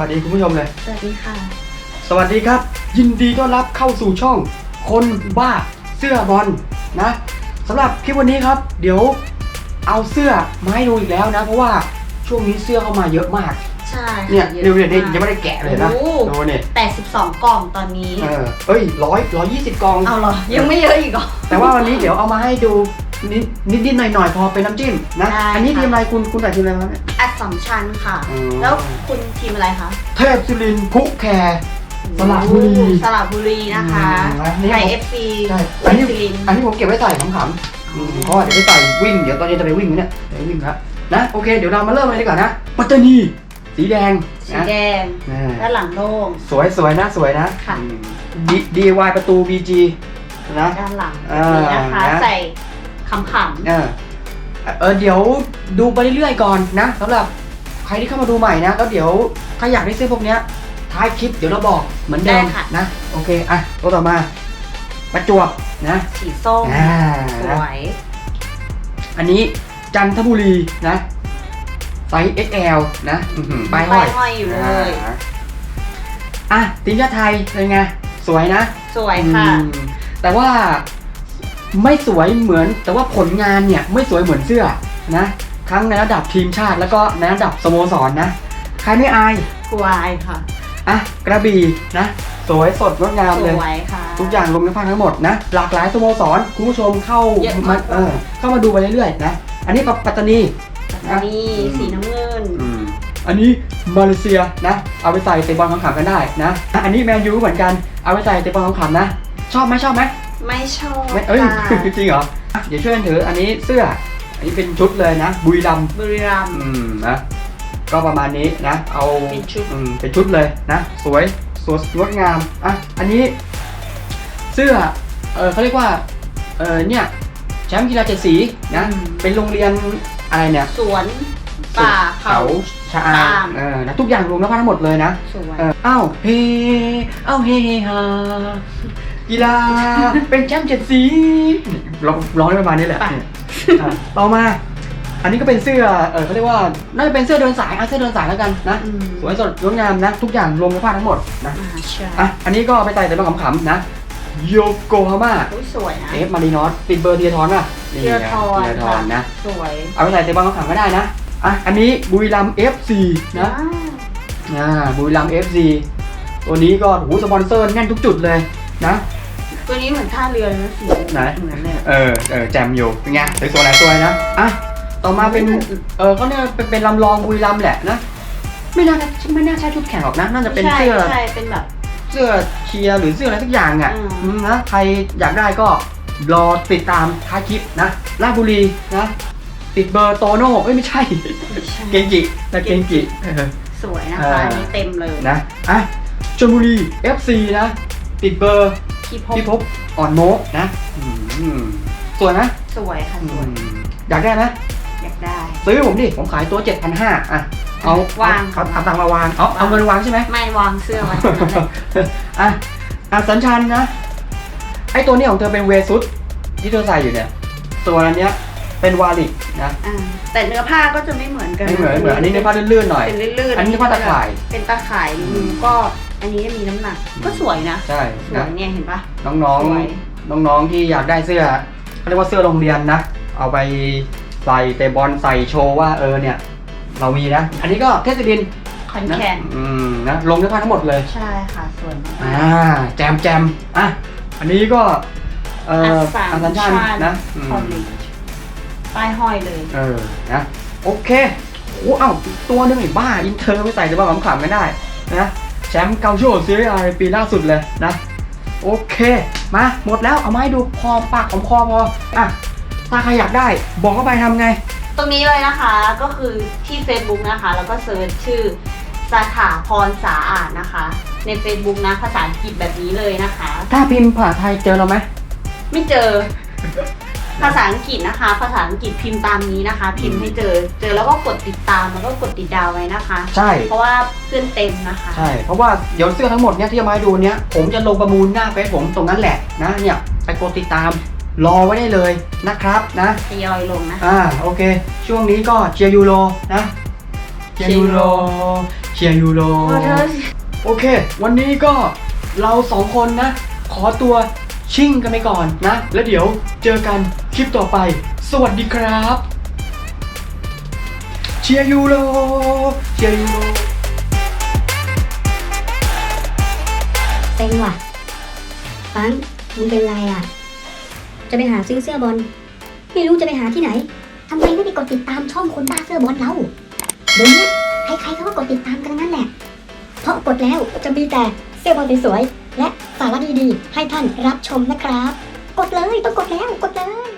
วัสดีคุณผู้ชมเลย สวัสดีค่ะ สวัสดีครับ ยินดีต้อนรับเข้าสู่ช่อง คนบ้าเสื้อบอลนะสำหรับคลิปวันนี้ครับ เดี๋ยวเอาเสื้อมาให้ดูอีกแล้วนะ เพราะว่าช่วงนี้เสื้อเข้ามาเยอะมาก ใช่ค่ะเนี่ยอะเร็วๆเนี่ยมากยังไม่ได้แกะเลยนะโอ้ดูเนี่ยแต่12กล่องตอนนี้ เออเอ้ยร้อยร้อยยี่สิบกล่อง เอาเหรอ ยังไม่เยอะอีกเหรอแต่ว่าวันนี้เดี๋ยวเอามาให้ดู นิดนิดๆหน่อยๆพอเป็นน้ำจิ้มนะได้อันนี้ค่ะ ทีมอะไรคุณคุณใส่ทีมอะไรมาเนี่ย อัดสองชั้นค่ะ อืม แล้วคุณทีมอะไรคะเทพสุรินทร์พุแคร์ สระบุรีสระบุรีนะคะอืมนี่ไทยผมเอฟซีใช่เทอันพนี้ศิรินทร์อันนี้ผมเก็บไว้ใส่ขำๆอืมเพราะว่าเดี๋ยวไปใส่วิ่ง เดี๋ยวตอนเย็นจะไปวิ่งเนี่ยไปวิ่งแล้วนะ โอเค เดี๋ยวเรามาเริ่มเลยดีกว่านะ ปัตตานี สีแดงสีนะแดงอ่าด้านหลังโล่ง สวยสวยนะ สวยนะค่ะ อืม D- DIY ประตู BG นะ ด้านหลังแบบนี้นะคะ อ่านะ ใส่ ขำเออเออเดี๋ยวดูไปเรื่อยๆก่อนนะสำหรับใครที่เข้ามาดูใหม่นะแล้วเดี๋ยวถ้าอยากได้เสื้อพวกเนี้ยท้ายคลิปเดี๋ยวเราบอกเหมือนเดิมนะโอเคอะตัวต่อมาประจวบนะ ๆสีส้มอ่าสนะวยอันนี้จันทบุรีนะไซส์ XL นะอื้อหือป้ายห้อยห้อยอยู่เลย อ่าอะทีมชาติไทยเป็นไง สวยนะสวยค่ะ อืมแต่ว่า ไม่สวยเหมือนแต่ว่าผลงานเนี่ยไม่สวยเหมือนเสื้อนะทั้งในระดับทีมชาติแล้วก็ในระดับสโมสรนะใครไม่อายกวายค่ะ อะกระบี่นะ สวยสดงดงามสเลย วยค่ะทุกอย่างรวมในภาคทั้งหมดนะหลากหลายสโมสรคุณผู้ชมเข้าเยอะมามากเออเข้ามาดูไปเรื่อยๆนะอันนี้ปัตตานี อันนี้สีน้ำเงินอืมอันนี้มาเลเซียนะ เอาไปใส่เตะบอลขำๆกันได้นะอะอันนี้แมนยูเหมือนกันเอาไปใส่เตะบอลขำๆนะ ชอบไหมชอบไหม ไม่ชอบไม่เอ้ยค่ะจริงเหรออะเดี๋ยวช่วยกันถืออันนี้เสื้อ อันนี้เป็นชุดเลยนะบุรีรัมย์บุรีรัมย์ อืมนะก็ประมาณนี้นะ เอาเป็นชุด อืมเป็นชุดเลยนะ สวยสวยงดงามอะอันนี้ เสื้อเออเขาเรียกว่าเออเนี่ยแชมป์กีฬาเจ็ดสีนะเป็นโรงเรียนอะไรเนี่ย สวนป่าเขา ชะอาตาม เออนะทุกอย่างรวมแล้วทั้งหมดเลยนะสวยเอออ้าวเฮอ้าวเฮเฮฮา กีฬา เป็นแชมป์เจ็ดสีร้องร้องได้ประมาณนี้แหละไปเนี่ยอะต่อมา อันนี้ก็เป็นเสื้อ เออเขาเรียกว่า น่าจะเป็นเสื้อเดินสายอะเสื้อเดินสายแล้วกันนะ อืม สวยสดงดงามนะ ทุกอย่างรวมในผ้าทั้งหมดนะ อ่าใช่อะ อันนี้ก็เอาไปใส่แต่บางขำๆนะ โยโกฮาม่า อุ๊ยสวยนะเอฟมารีนอสติดเบอร์เทียทอนป่ะนี่เทียทรเทียทอนนะ สวยเอาไปใส่แต่บางขำๆก็ได้นะ อะ อันนี้บุรีรัมย์ FC นะอ่าอ่าบุรีรัมย์ FC ตัวนี้ก็หูสปอนเซอร์แน่นทุกจุดเลยนะ ตัวนี้เหมือนท่าเรือนะสีไหน เหมือนเลยเออเออแจมอยู่เป็นไงสวยๆหลายตัวนะอะต่อมาเป็นเออเขาเนี่ยเป็นเป็นลำลองบุรีรัมย์แหละนะไม่น่าไม่น่าใช่ชุดแข่งหรอกนะน่าจะเป็นใช่เสื้อใช่เป็นแบบเสื้อเชียร์หรือเสื้ออะไรสักอย่างอะอืมอืมนะใครอยากได้ก็รอติดตามท้ายคลิปนะราชบุรีนะติดเบอร์โตโน่เอ้ยไม่ใช่ เกงกินะเกงกิเออสวยนะอ่าคะอันนี้เต็มเลยนะอะชลบุรี FC นะ ติดเบอร์ี่พบพี่พบอ่อนโมกนะอืมสวยนะสวยค่ะอืสวยมอยากได้ไหมอยากได้ ซื้อผมดิ ผมขายตัว 7,500อะ เอาวาง เอาเอาตังค์มาวาง เอาเอาเงินวางใช่ไหม ไม่วางเสื้อไว้นั้นเลยอะอะสัญชันนะ ไอตัวนี้ของเธอเป็นเวซุสที่เธอใส่อยู่เนี่ย ตัวอันเนี้ยเป็นวาลิกนะอ่าแต่เนื้อผ้าก็จะไม่เหมือนกันไม่เหมือนไม่เหมือนอันนี้เนื้อผ้าลื่นๆหน่อย เป็นลื่นๆอันนี้เนื้อผ้าตะข่าย เป็นตะข่ายอืม ก็ อันนี้มีน้ำหนักก็สวยนะ ใช่สวนะยเนี่ยเห็นปะ น้องสวย ๆ น้องๆที่อยากได้เสื้อเขาเรียกว่าเสื้อโรงเรียนนะ เอาไปใส่เตะบอลใส่โชว์ว่าเออเนี่ย เรามีนะ อันนี้ก็เทสดินคอนนะแคนอืมนะลงเนื้อผ้าทั้งหมดเลย ใช่ค่ะสวยมากอ่าแจมแจมอะอันนี้ก็เอ่ออัอัสสัสัญมชาชัติญนะอืมคอลเลจป้ายห้อยเลย เออนะโอเคโอ้เอ้าตัวหนึงไอ้บ้าอินเตอร์ไม่ใส่จะบ้าขำๆไม่ได้นะ แชมป์เกาโชซีรีส์ปีล่าสุดเลยนะ โอเค มาหมดแล้วเอามาให้ดูพอปากของคอพออะถ้าใครอยากได้ บอกเข้าไปทำไง ตรงนี้เลยนะคะก็คือที่ Facebook นะคะ แล้วก็เซิร์ชชื่อสาขาพรสาอาดนะคะ ใน Facebook นะภาษาอังกฤษแบบนี้เลยนะคะ ถ้าพิมพ์ภาษาไทยเจอเราไหมไม่เจอ ภาษาอังกฤษนะคะ ภาษาอังกฤษพิมพ์ตามนี้นะคะ พิมพ์ให้เจอ เจอแล้วก็กดติดตามแล้วก็กดติดดาวไว้นะคะ ใช่ เพราะว่าเพื่อนเต็มนะคะ ใช่ เพราะว่าเดี๋ยวเสื้อทั้งหมดเนี่ยที่จะมาให้ดูเนี่ยผมจะลงประมูลหน้าเฟซผมตรงนั้นแหละนะเนี่ยไปกดติดตามรอไว้ได้เลยนะครับนะทยอยลงนะคะอ่าโอเค ช่วงนี้ก็เชียร์ยูโรนะเชียร์ยูโรเชียร์ยูโรขอโทษโอเค วันนี้ก็เราสองคนนะ ขอตัว ชิ่งกันไปก่อนนะ แล้วเดี๋ยวเจอกันคลิปต่อไป สวัสดีครับ เชียร์ยูโรเชียร์ยูโรเซ็งว่ะฟังมึงเป็นไรอะ จะไปหาซื้อเสื้อบอล ไม่รู้จะไปหาที่ไหน ทำไมไม่ไปกดติดตามช่องคนบ้าเสื้อบอลเราเดี๋ยวนี้ใครๆเขาก็กดติดตามกันทั้งนั้นแหละ เพราะกดแล้วจะมีแต่เสื้อบอลสวยๆ และสาระดีๆ ให้ท่านรับชมนะครับ กดเลยต้องกดแล้วกดเลย